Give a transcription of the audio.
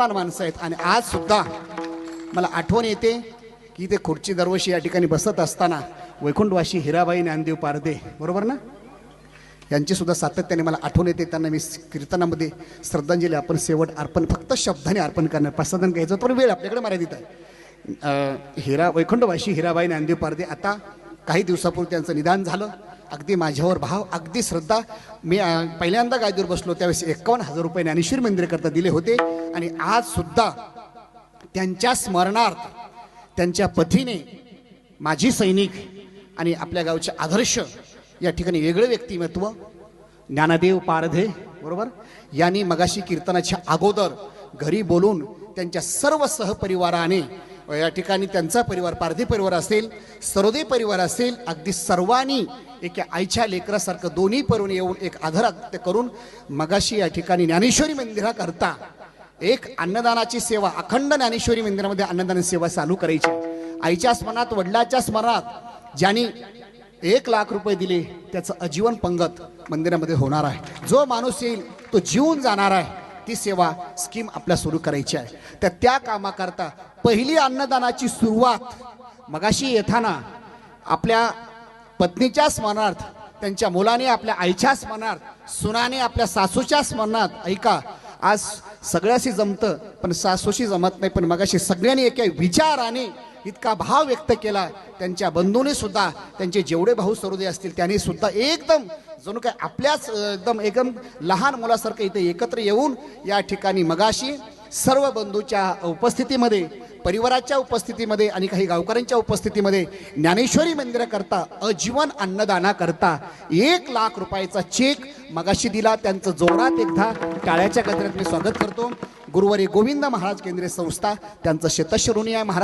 वान माणसं आहेत. आणि आज सुद्धा मला आठवण येते की ते खुर्ची दरवर्षी या ठिकाणी बसत असताना वैकुंठवाशी हिराबाई ज्ञानदेव पारदे बरोबर ना? यांची सुद्धा सातत्याने मला आठवण येते. त्यांना मी कीर्तनामध्ये श्रद्धांजली आपण शेवट अर्पण फक्त शब्दाने अर्पण करणार प्रसादन घ्यायचं पण वेळ आपल्याकडे मर्यादित आहे हिरा वैकुंठवाशी हिराबाई ज्ञानदेव पारदे आता काही दिवसापूर्वी त्यांचं निदान झालं. अगदी माझ्यावर भाव अगदी श्रद्धा. मी पहिल्यांदा गादीवर बसलो त्यावेळेस एकावन्न हजार रुपये ज्ञानेश्वर मंदिरकरता दिले होते. आणि आज सुद्धा त्यांच्या स्मरणार्थ त्यांच्या पतीने माझी सैनिक आणि आपल्या गावचे आदर्श या ठिकाणी वेगळं व्यक्तिमत्व ज्ञानदेव पारधे बरोबर? यांनी मगाशी कीर्तनाच्या अगोदर घरी बोलून त्यांच्या सर्व सहपरिवाराने या ठिकाणी त्यांचा परिवार पारधी परिवार असेल सरोदे परिवार असेल अगदी सर्वांनी एक आईच्या लेकरासारखं दोन्ही परून येऊन एक आधार करून मगाशी या ठिकाणी ज्ञानेश्वरी मंदिराकरता एक अन्नदानाची सेवा अखंड ज्ञानेश्वरी मंदिरामध्ये अन्नदान सेवा चालू करायची. आईच्या स्मरणात वडिलाच्या स्मरणात ज्यांनी एक लाख रुपये दिले त्याचं आजीवन पंगत मंदिरामध्ये होणार आहे. जो माणूस येईल तो जीवन जाणार आहे. ती सेवा स्कीम आपल्या सुरू करायची आहे. तर त्या कामाकरता पहिली अन्नदानाची सुरुवात मगाशी येताना आपल्या पत्नीच्या स्मरणार्थ त्यांच्या मुलाने आपल्या आईच्या स्मरणार्थ सुनाने आपल्या सासूच्या स्मरणात ऐका आज सगळ्याशी जमतं पण सासूशी जमत नाही पण मगाशी सगळ्यांनी एका विचाराने इतका भाव व्यक्त केला त्यांच्या बंधूने सुद्धा त्यांचे जेवढे भाऊ सरोदे असतील त्यांनी सुद्धा एकदम जणू काय आपल्याच एकदम एकदम लहान मुलासारखं इथे एकत्र येऊन या ठिकाणी मगाशी सर्व बंधूच्या उपस्थितीमध्ये परिवाराच्या उपस्थितीमध्ये आणि काही गावकऱ्यांच्या उपस्थितीमध्ये ज्ञानेश्वरी मंदिराकरता अजीवन अन्नदाना करता एक लाख रुपयाचा चेक मगाशी दिला. त्यांचं जोरात एकदा टाळ्याच्या गजरात मी स्वागत करतो. गुरुवारी गोविंद महाराज केंद्रीय संस्था त्यांचं शेतश्रुणी आहे. महाराज